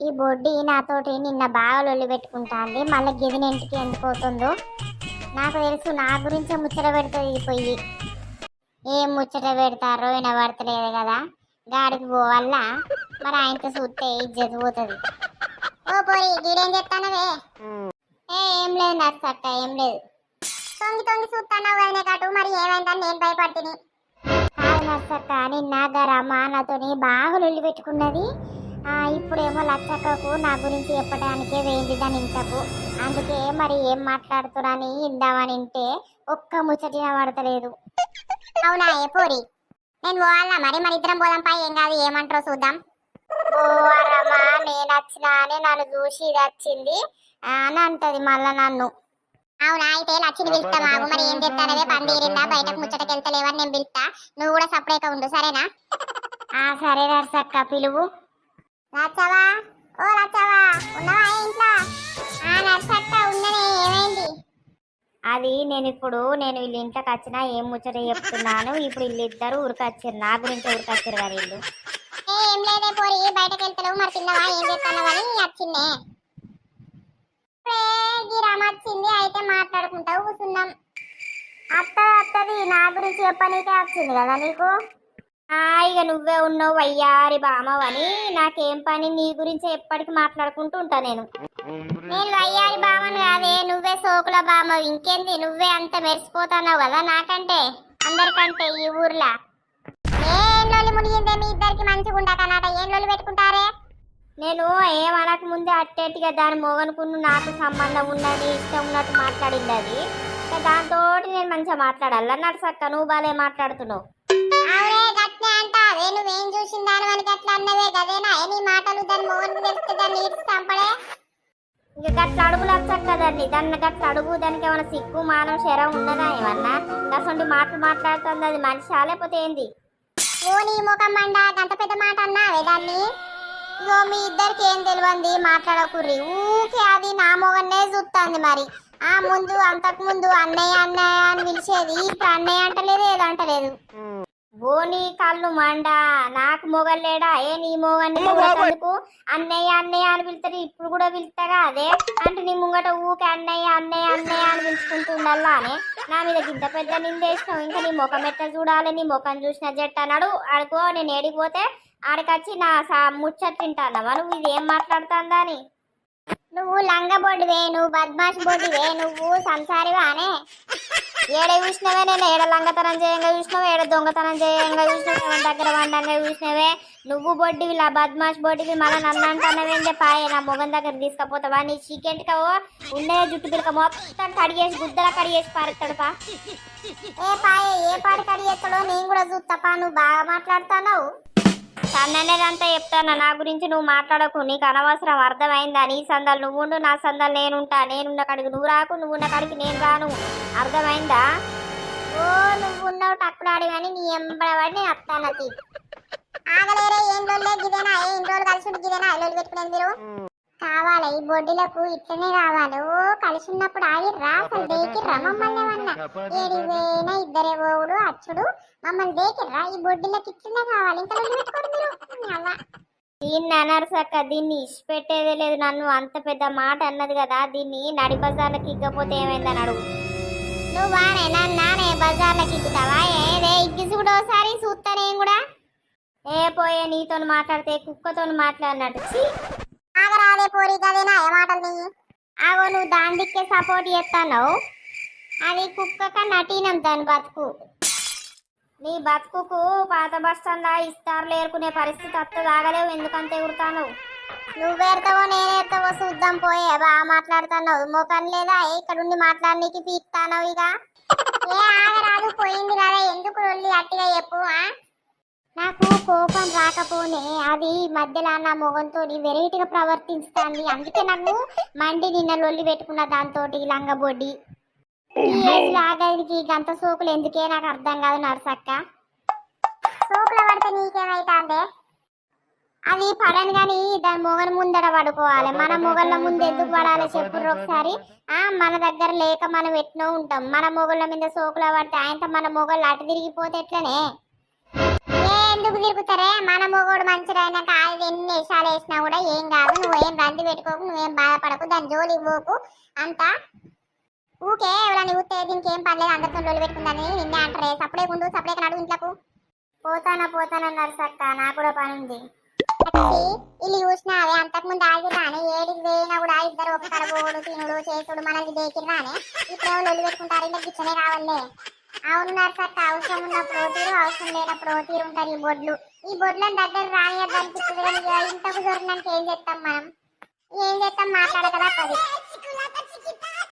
ఈ బొడ్డి నాతోటి నిన్న బాగా లొల్లి పెట్టుకుంటాంది. మళ్ళీ గిదిన ఇంటికి ఎందుకు పోతుందో? నాకు తెలుసు నా గురించే ముచ్చట పెడుతుంది పోయి ఏం ముచ్చట పెడతారో వినబడతలేదు కదా. గాడికి పోవల్ల? మరి ఆయనతో చూస్తే ఇజ్జత్ పోతుంది. ఓ పోయి గీడేం చెప్తానవే ఏ ఏం లేదు నర్సక్క ఏం లేదు. తొంగి తొంగి చూస్తున్నావు కదా కాటు మరి ఏమైందని నేను భయపడుతుంది కాదు నర్సక్క నిన్న గరమ్మ నాతోని బాగా లొల్లి పెట్టుకున్నది. ఇప్పుడేమో లచ్చక్కకు నా గురించి చెప్పడానికే వేయింది దాని ఇంతకు. అందుకే మరి ఏం మాట్లాడుతున్నాని ఇందామని వింటే ఒక్క ముచ్చటిన పడతలేదు. అవునా ఏ పోరి? నేను పోవాలా? మరి మన ఇద్దరం పోదాం పై ఏం కాదు ఏమంటారో చూద్దాం. ఓరమ్మా నేను వచ్చినా అని నన్ను చూసి ఇది వచ్చింది. అని అంటది మళ్ళా నన్ను. అవునా అయితే లచ్చిని పిలుస్తా మాకు మరి ఏం చెప్తానవే పని తీరిందా బయటకు ముచ్చటకి వెళ్తలేవని నేను పిలుస్తా. నువ్వు కూడా సపరేట్గా ఉండు సరేనా? ఆ సరే నర్సక్క పిలువు. లచ్చవా ఓ లచ్చవా ఉన్నావా ఇంట్లో? ఆ నర్సక్క ఉన్ననే ఏమైంది? అది నేను ఇప్పుడు నేను వీళ్ళ ఇంట్లోకి వచ్చినా ఏం ముచ్చట చెప్తున్నాను? ఇప్పుడు వీళ్ళిద్దరు ఊరికొచ్చారు నా గురించి ఊరికొచ్చారు కదా వీళ్ళు. ఏం లేదే పోరి బయటకు వెళ్తలేవు మరి తిన్నవా ఏం చెప్తానవా అని వచ్చిందే. వచ్చింది అయితే మాట్లాడుకుంటా కూర్చున్నాం. అత్త అత్తది నా గురించి చెప్పనీకే వచ్చింది కదా నీకు? ఇక నువ్వే ఉన్నావు వయ్యారి బామవని నాకేం పని నీ గురించి ఎప్పటికి మాట్లాడుకుంటూ ఉంటా నేను. నేను అయ్యారి బామను కాదే నువ్వే సోకుల బామ ఇంకేంది నువ్వే అంత మెరిసిపోతున్నావు కదా నాకంటే అందరికంటే ఈ ఊర్లో. ఏం లొల్లి మునిగిందే మీ ఇద్దరికి మంచిగా ఉండకనాట ఏం లొల్లి పెట్టుకుంటారే? నేను ఏమనక ముందే అట్టేట్టుగా దాని మోగనుకున్న నాకు సంబంధం ఉన్నది ఇష్టం ఉన్నట్టు మాట్లాడింది అది. దాంతో నేను మంచిగా మాట్లాడాలి. అన్నాడు సక్క నువ్వు బాలే మాట్లాడుతున్నావు. నువ్వేం చూసిన దాని మనకి అట్లా అన్నవే గదేనా నీ మాటలు దాని మోగన్ తెలిస్తే దాన్ని ఈడ్చి చంపడే ఇక గట్ల అడుగులు వచ్చాక కదండి దాన్ని గట్ల అడుగు దానికి ఏమైనా సిక్కు మానం శరం ఉన్నదా ఏమన్నా? అసలు మాటలు మాట్లాడుతుంది అది మనిషి లేకపోతే ఏంది? ఓ నీ ముఖం మండ గంత పెద్ద మాట అన్నావే దాన్ని? ఇగో మీ ఇద్దరికి ఏం తెలియంది మాట్లాడకుర్రి. ఊకే అది నా మొగన్నే చూస్తుంది మరి. ఆ ముందు అంతకు ముందు అన్నయ్య అన్నయ్య అని పిలిచేది ఇప్పుడు అన్నయ్య అంటలేదు ఏదో అంటలేదు బోని కళ్ళు మండ నాకు మొగలేడా ఏ నీ మొగలకు అన్నయ్య అన్నయ్య అని పిలుతారు ఇప్పుడు కూడా పిలుస్తాగా అదే? అంటే నీ ముంగట ఊకే అన్నయ్య అన్నయ్య అన్నయ్య అని పిలుచుకుంటుండల్లా అని? నా మీద గింత పెద్ద నిందేసినావు ఇంకా నీ ముఖం ఎట్లా చూడాలి? నీ ముఖం చూసిన జట్టు అన్నాడు. ఆడుకో నేను ఏడిపోతే ఆడికొచ్చి నా సా- ముచ్చట తింటానవా నువ్వు ఇది ఏం మాట్లాడుతుందా అని? నువ్వు లంగ బొడ్డువే నువ్వు బద్మాష్ బొడ్డువే నువ్వు సంసారివానే ఏడ చూసినవే నేను? ఏడ లంగతనం చేయంగా చూసినావు? ఏడ దొంగతనం చేయంగా చూసినావు? ఎవరి దగ్గర వండంగా చూసినవే? నువ్వు బొడ్డివి లా బద్మాష్ బొడ్డివి మళ్ళీ నన్ను అంటానవేంటే పాయ నా మొగం దగ్గర తీసుకపోతావా? నీ చికెన్ ఉండే జుట్టు పిలక మొత్తం కడిగేసి గుద్దల కడిగేసి పారుతాడు పా. ఏ పాయ ఏ పాడు కడిగేస్తాడో నేను కూడా చూస్తాపా నువ్వు బాగా మాట్లాడుతున్నావు. తన్ననేదంతా చెప్తాను? నా గురించి నువ్వు మాట్లాడకు. నీకు అనవసరం అర్థమైందా నీ సందాలు నువ్వు ఉండు నా సందాలు నేనుంటా. నేనున్న కాడికి నువ్వు రాకు నువ్వు ఉన్న కాడికి నేను రాను. అర్థమైందా? ఓ నువ్వు ఉన్నావు టక్కులాడి కానీ నీ ఎంబడబడి నేను వస్తానది ఆగలేరే ఏం రోజులే గిదేనా? ఏం రోజులు కలిసి ఉండి గిదేనా? ఎల్లు పెట్టుకునేది మీరు? కావాలి ఈ బొడ్డులకు ఇట్లనే కావాలి. ఓ కలిసి ఉన్నప్పుడు ఆగిర్రా అసలు దేకిర్రా మమ్మల్ని ఏమన్నా? ఏడివేనా ఇద్దరే ఓవుడు అచ్చుడు మమ్మల్ని దేకిర్రా ఈ బొడ్డులకు ఇట్లనే కావాలి. ఇంకా పెట్టుకోరు మీరు? అలా దీన్ని అనరు సక్క దీన్ని ఇష్టపెట్టేదే లేదు. నన్ను అంత పెద్ద మాట అన్నది కదా దీన్ని నడి బజార్లకి ఇగ్గపోతే ఏమైందని అడుగు. నువ్వు బానే నానే బజార్లకి ఇక్కుతావా ఏదే ఇగ్గి చూడోసారి చూస్తా నేను కూడా. ఏ పోయే నీతో మాట్లాడితే కుక్కతో మాట్లాడినట్టు. ఛీ! ఏ మాటలు నీ ఆగో నువ్వు దాని దిక్కే సపోర్ట్ చేస్తాను అది కుక్క నటీనం దాని బతుకు. నీ బతుకుకు పాత బస్టాండ్లా ఇస్తారు లేరుకునే పరిస్థితి వస్తుంది ఆగలేవు ఎందుకంత ఎగురుతాను నువ్వేరుతావో నేనేరుతావో చూద్దాం పోయే. బాగా మాట్లాడుతున్నావు. మోకం లేదా? ఇక్కడ ఉండి మాట్లాడనీకి పీక్తానవు ఇక. ఏ ఆగరాదు పోయింది కదా. ఎందుకు రొల్లి అట్టిగా చెప్పు ఆ? నాకు కోపం రాకపోనే అది మధ్యలో నా మొగంతో వెరైటీగా ప్రవర్తిస్తుంది అందుకే నాకు మండి నిన్న లొల్లి పెట్టుకున్న దాంతో లంగబొడ్డి. లాగానికి గంత సోకులు ఎందుకే? నాకు అర్థం కాదు నర్సక్క. సోకులు పడితే నీకేమైతాందే? అది పడను కానీ దాని మొగని ముందర పడుకోవాలి. మన మొగళ్ళ ముందు ఎందుకు పడాలి చెప్పుర్రు ఒకసారి. ఆ మన దగ్గర లేక మనం ఎట్నో ఉంటాం. మన మొగళ్ళ మీద సోకుల పడితే ఆయనతో మన మొగళ్ళు అటు తిరిగిపోతే ఎట్లనే? ఎందుకు తిరుగుతారే? మన మొగోడు మంచిగా అయినాక అది ఎన్ని వేషాలు వేసినా కూడా ఏం కాదు. నువ్వేం రంది పెట్టుకోకు నువ్వేం బాధపడకు. దాని జోలికి పోకు. అంతా ఊకే ఎవరైనా ఊతే దీనికి ఏం పర్లేదు అందరితో లొల్లి పెట్టుకుందని నిన్నే అంటారే. సప్పుడే ఉండు సప్పుడే నడు ఇంట్లకు. పోతానా పోతానన్నారు నర్సక్క నాకు కూడా పని ఉంది. ఇల్లు చూసినా అవే అంతకు ముందు ఆగిరానే. ఏడికి పోయినా కూడా ఇద్దరు ఒక కడబోడు తినుడు చేసుడు మనల్ని దేకిరానే ఇప్పుడు ఎవరు లొల్లి పెట్టుకుంటారు. ఇంకా గిచ్చనే కావాలే అవును నర్సక్క అవసరం ఉన్నప్పుడు ఓ తీరు అవసరం లేనప్పుడు ఓ తీరు ఉంటారు ఈ బొడ్లు. ఈ బొడ్లను దగ్గర రానియద్దు అనిపిస్తుంది ఇంతకు దొరికినాక ఏం చేస్తాం మనం? ఏం చేస్తాం మాట్లాడక పది